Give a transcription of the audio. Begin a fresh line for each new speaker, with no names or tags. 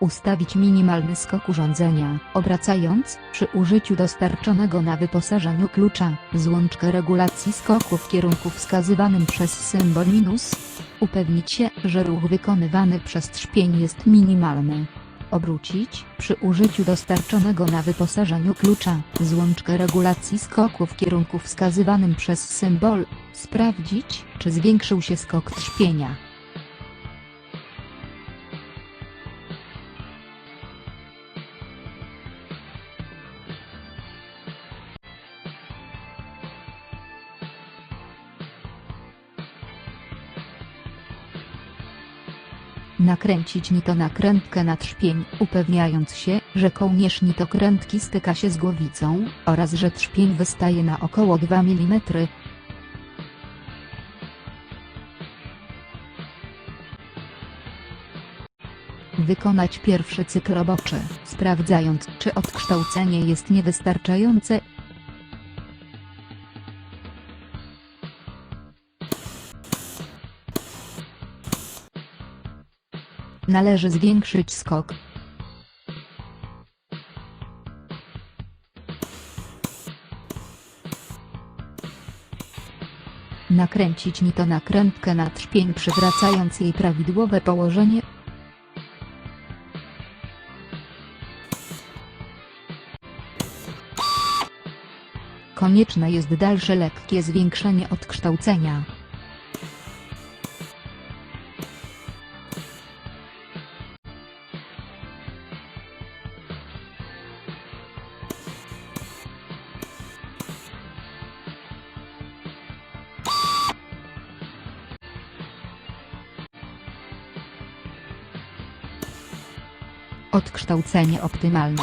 Ustawić minimalny skok urządzenia, obracając, przy użyciu dostarczonego na wyposażeniu klucza, złączkę regulacji skoku w kierunku wskazywanym przez symbol minus. Upewnić się, że ruch wykonywany przez trzpień jest minimalny. Obrócić, przy użyciu dostarczonego na wyposażeniu klucza, złączkę regulacji skoku w kierunku wskazywanym przez symbol. Sprawdzić, czy zwiększył się skok trzpienia. Nakręcić nitonakrętkę na trzpień, upewniając się, że kołnierz nitokrętki styka się z głowicą, oraz że trzpień wystaje na około 2 mm. Wykonać pierwszy cykl roboczy, sprawdzając, czy odkształcenie jest niewystarczające, Należy zwiększyć skok. Nakręcić nitonakrętkę na trzpień przywracając jej prawidłowe położenie. Konieczne jest dalsze lekkie zwiększenie odkształcenia. Odkształcenie optymalne.